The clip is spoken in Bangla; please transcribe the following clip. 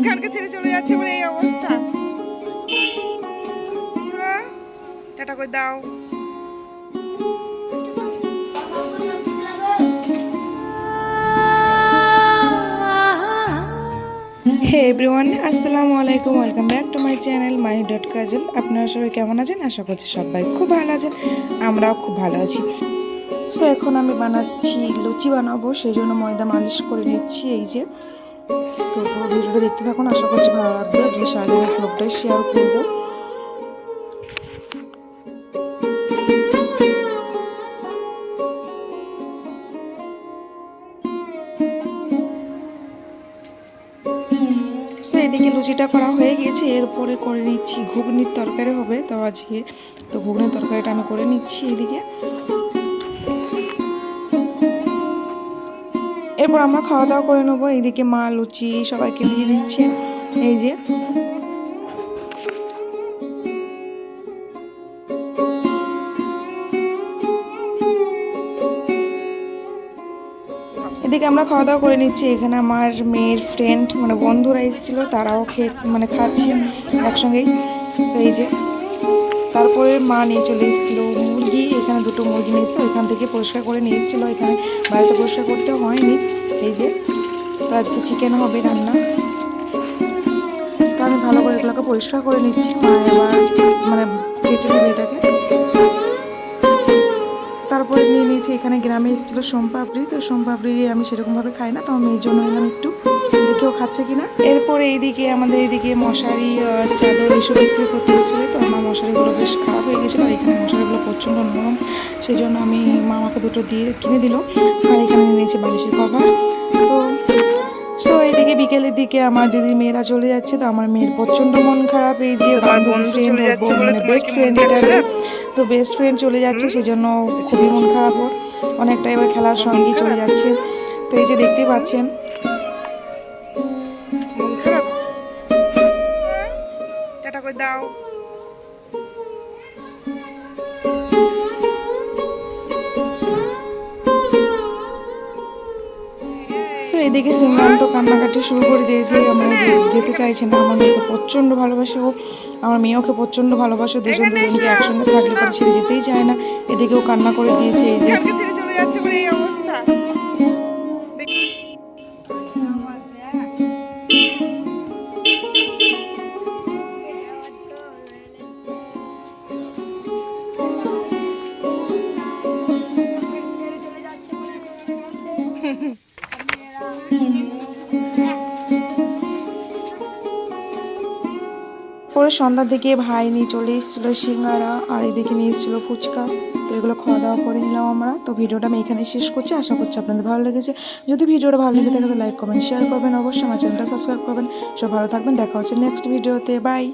মুস্কানকে ছেড়ে চলে যাচ্ছে বলে এই অবস্থা। টাটা করে দাও। হে এভরিওয়ান, আসসালামু আলাইকুম। Welcome back to my channel my dot Kajal. আপনারা সবাই কেমন আছেন? আশা করছি সবাই খুব ভালো আছেন, আমরাও খুব ভালো আছি। সো এখন আমি বানাচ্ছি, লুচি বানাবো সেই জন্য ময়দা মালিশ করে নিচ্ছি, এই যে। তো পুরো ভিডিওটা দেখতে থাকুন আশা করছি ভালো লাগবে। যে সারাদিনের ব্লগটাই শেয়ার করব। সো এদিকে লুচিটা করা হয়ে গেছে এরপরে করে নিচ্ছি ঘুগনির তরকারি হবে। তো আজকে তো ঘুগনির তরকারিটা আমি করে নিচ্ছি এদিকে। এরপর আমরা খাওয়া দাওয়া করে নেব। এইদিকে মা, লুচি সবাইকে দিয়ে দিচ্ছে। এই যে। এদিকে আমরা খাওয়া দাওয়া করে নিচ্ছি। এখানে আমার মেয়ের ফ্রেন্ড মানে বন্ধুরা এসেছিল, তারাও খেয়ে মানে খাচ্ছে একসঙ্গেই। এই যে। তারপরে মা নিয়ে চলে এসেছিল। এখানে দুটো মুরগি নিয়েছে, ওইখান থেকে পরিষ্কার করে নিয়ে এসেছিল। এখানে বাড়িতে পরিষ্কার করতে হয়নি। এই যে, তো আজকে চিকেন হবে রান্না। তো আমি ভালো করে এগুলোকে পরিষ্কার করে নিচ্ছি। এবার মানে কেটে নেবে এটাকে। তারপরে নিয়ে নিয়েছি। এখানে গ্রামে এসেছিল সোমপাপড়ি তো সোমপাপড়ি আমি সেরকমভাবে খাই না তো আমি এই জন্য নিলাম একটু। দেখেও খাচ্ছে কিনা। এরপরে এইদিকে আমাদের এইদিকে মশারি আর চাদর এইসব বিক্রি করতে এসেছিল। তো আমার মশারিগুলো বেশ খারাপ হয়ে গেছিল আর এখানে মশারিগুলো প্রচণ্ড নরম। সেই জন্য আমি মা আমাকে দুটো দিয়ে কিনে দিল। আর এখানে নিয়ে নিয়েছি বালিশের কভার। তো সো এইদিকে বিকেলের দিকে আমার দিদির মেয়েরা চলে যাচ্ছে। তো আমার মেয়ের প্রচণ্ড মন খারাপ। এই যে ফ্রেন্ড বেস্ট ফ্রেন্ড এটা। তো বেস্ট ফ্রেন্ড চলে যাচ্ছে সেই জন্য খুবই মন খারাপ ওর। অনেকটা এবার খেলার সঙ্গেই চলে যাচ্ছে। তো এই যে দেখতে পাচ্ছেন। দাও। সো এদিকে সিমরান তো কান্নাকাটি শুরু করে দিয়েছে। আমরা যেতে চাইছে না। আমার মেয়েকে প্রচণ্ড ভালোবাসে ও। আমার মেয়ে ওকে প্রচণ্ড ভালোবাসে। দুজন দুজনকে একসঙ্গে থাকলে পরে ছেড়ে যেতেই চায় না। এদিকেও কান্না করে দিয়েছে। এই যে পরে সন্ধ্যার দিকে ভাই নিয়ে চলে এসেছিল সিঙ্গারা, আর এদিকে নিয়ে এসেছিল ফুচকা। তো এগুলো খাওয়া দাওয়া করে নিলাম আমরা। তো ভিডিওটা আমি এখানে শেষ করছি। আশা করছি আপনাদের ভালো লেগেছে। যদি ভিডিওটা ভালো লেগে থাকে, তো লাইক কমেন্ট শেয়ার করবেন। অবশ্যই আমার চ্যানেলটা সাবস্ক্রাইব করবেন। সব ভালো থাকবেন। দেখা হচ্ছে নেক্সট ভিডিওতে বাই